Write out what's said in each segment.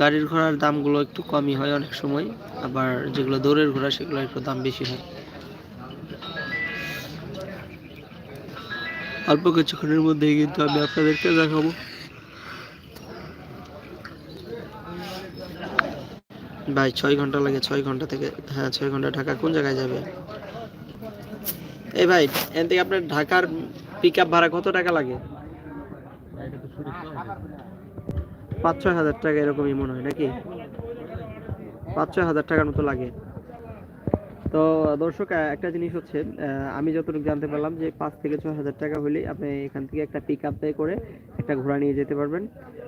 গাড়ির ঘোড়ার দামগুলো একটু কমই হয় অনেক সময়, আবার যেগুলো দৌড়ের ঘোড়া সেগুলো একটু দাম বেশি হয়। অল্প কিছুক্ষণের মধ্যেই কিন্তু আমি আপনাদেরকে দেখাবো। ভাই, ছয় ঘণ্টা লাগে, ছয় ঘণ্টা থেকে হ্যাঁ ছয় ঘণ্টা ঢাকা কোন জায়গায় যাবে? এই ভাই, এখান থেকে আপনার ঢাকার পিক ভাড়া কত টাকা লাগে? পাঁচ ছয় হাজার টাকা এরকমই মনে হয় নাকি? পাঁচ ছয় হাজার টাকার মতো লাগে। তো দর্শক একটা জিনিস হচ্ছে আমি যতটুকু জানতে পারলাম যে পাঁচ থেকে ছয় হাজার টাকা হলেই আপনি এখান থেকে একটা পিক আপ করে একটা ঘোড়া নিয়ে যেতে পারবেন।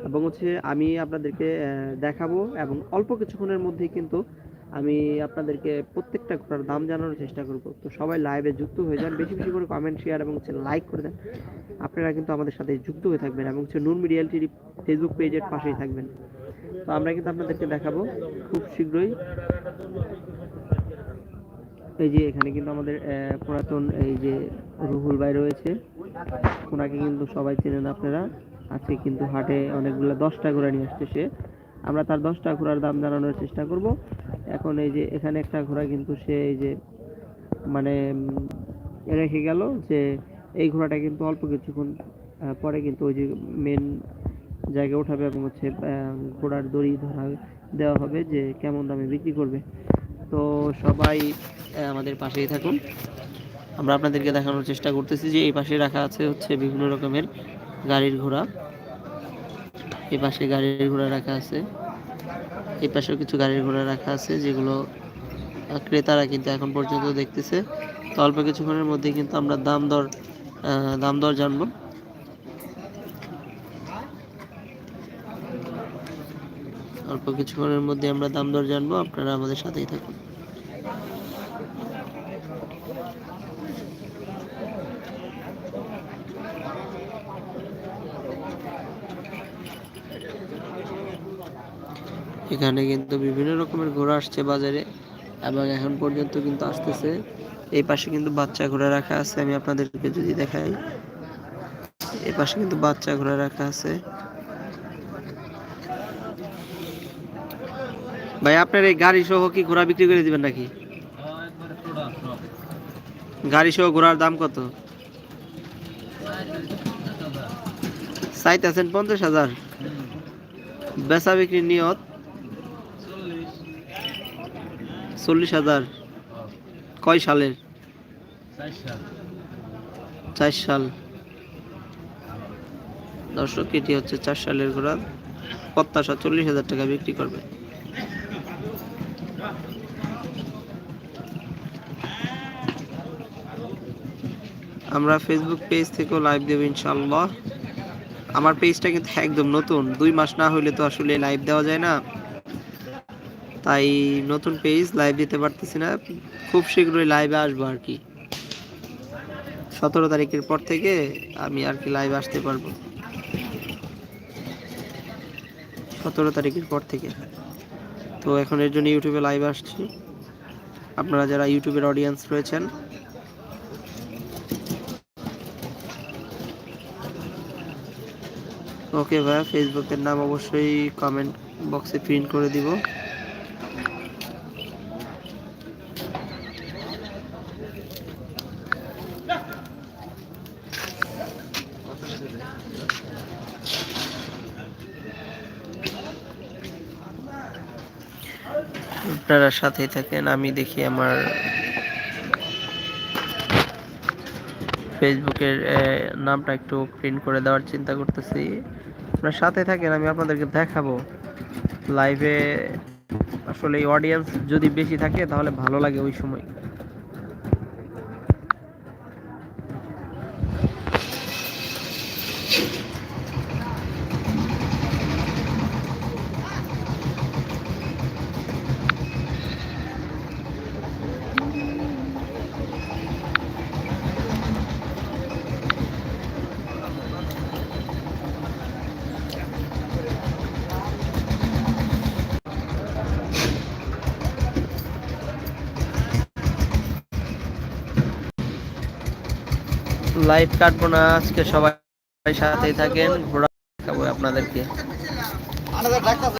এবং হচ্ছে আমি আপনাদেরকে দেখাবো এবং অল্প কিছুক্ষণের মধ্যেই কিন্তু আমি আপনাদেরকে প্রত্যেকটা ঘোড়ার দাম জানানোর চেষ্টা করব। তো সবাই লাইভে যুক্ত হয়ে যান। বেশি বেশি করে কমেন্ট শেয়ার এবং হচ্ছে লাইক করে দেন। আপনারা কিন্তু আমাদের সাথে যুক্ত হয়ে থাকবেন এবং হচ্ছে নুন মিডিয়াল টিভি ফেসবুক পেজের পাশেই থাকবেন। তো আমরা কিন্তু আপনাদেরকে দেখাবো খুব শীঘ্রই। এই যে এখানে কিন্তু আমাদের পুরাতন এই যে রুহুল ভাই রয়েছে। ওনাকে কিন্তু সবাই চেনেন আপনারা। আজকে কিন্তু হাটে অনেকগুলো দশটা ঘোড়া নিয়ে আসছে সে। আমরা তার দশটা ঘোড়ার দাম জানানোর চেষ্টা করব। এখন এই যে এখানে একটা ঘোড়া কিন্তু সে এই যে মানে রেখে গেল যে এই ঘোড়াটা কিন্তু অল্প কিছুক্ষণ পরে কিন্তু ওই যে মেন জায়গায় উঠাবে এবং হচ্ছে ঘোড়ার দড়ি ধরা দেওয়া হবে যে কেমন দামে বিক্রি করবে। তো সবাই আমাদের পাশেই থাকুন। আমরা আপনাদেরকে দেখানোর চেষ্টা করতেছি যে এই পাশে রাখা আছে হচ্ছে বিভিন্ন রকমের গাড়ির ঘোড়া। এই পাশে গাড়ির ঘোড়া রাখা আছে। এই পাশেও কিছু গাড়ির ঘোড়া রাখা আছে, যেগুলো ক্রেতারা কিন্তু এখন পর্যন্ত দেখতেছে। তো অল্প কিছুক্ষণের মধ্যে কিন্তু আমরা দাম দর দাম দর জানব। অল্প কিছুক্ষণের মধ্যে আমরা দাম দর জানব, আপনারা আমাদের সাথেই থাকুন। এখানে কিন্তু বিভিন্ন রকমের ঘোড়া আসছে বাজারে এবং এখন পর্যন্ত কিন্তু আসতেছে। এই পাশে কিন্তু বাচ্চা ঘোড়া রাখা আছে, আমি আপনাদেরকে যদি দেখাই। এই পাশে কিন্তু বাচ্চা ঘোড়া রাখা আছে। ভাই, আপনার এই গাড়ি সহ কি ঘোড়া বিক্রি করে দিবেন নাকি? গাড়ি সহ ঘোড়ার দাম কত? চাইতেছেন পঞ্চাশ হাজার। বেচা বিক্রির নিয়ত চল্লিশ হাজার। কয় সালের? চার সাল। দর্শক এটি হচ্ছে চার সালের ঘোড়া। প্রত্যাশা চল্লিশ হাজার টাকা বিক্রি করবে। আমরা ফেসবুক পেজ থেকেও লাইভ দেবো ইনশাল্লাহ আমার পেজটা কিন্তু একদম নতুন। দুই মাস না হলে তো আসলে লাইভ দেওয়া যায় না। তাই নতুন পেজ লাইভ দিতে পারতেছি না। খুব শীঘ্রই লাইভে আসব আর কি। সতেরো তারিখের পর থেকে আমি আর কি লাইভ আসতে পারব। সতেরো তারিখের পর থেকে। তো এখন এর জন্য ইউটিউবে লাইভ আসছি। আপনারা যারা ইউটিউবের অডিয়েন্স রয়েছেন ওকে ভাইয়া ফেসবুকের নাম অবশ্যই কমেন্ট বক্সে প্রিন্ট করে দিব। আপনারা সাথেই থাকেন, আমি দেখি আমার ফেসবুকের নামটা একটু প্রিন্ট করে দেওয়ার চিন্তা করতেছি। আপনার সাথে থাকেন, আমি আপনাদেরকে দেখাবো। লাইভে আসলে এই অডিয়েন্স যদি বেশি থাকে তাহলে ভালো লাগে ওই সময়। লাইভ কাটবো না আজকে সবাই সাথেই থাকেন ঘোরা আপনাদেরকে।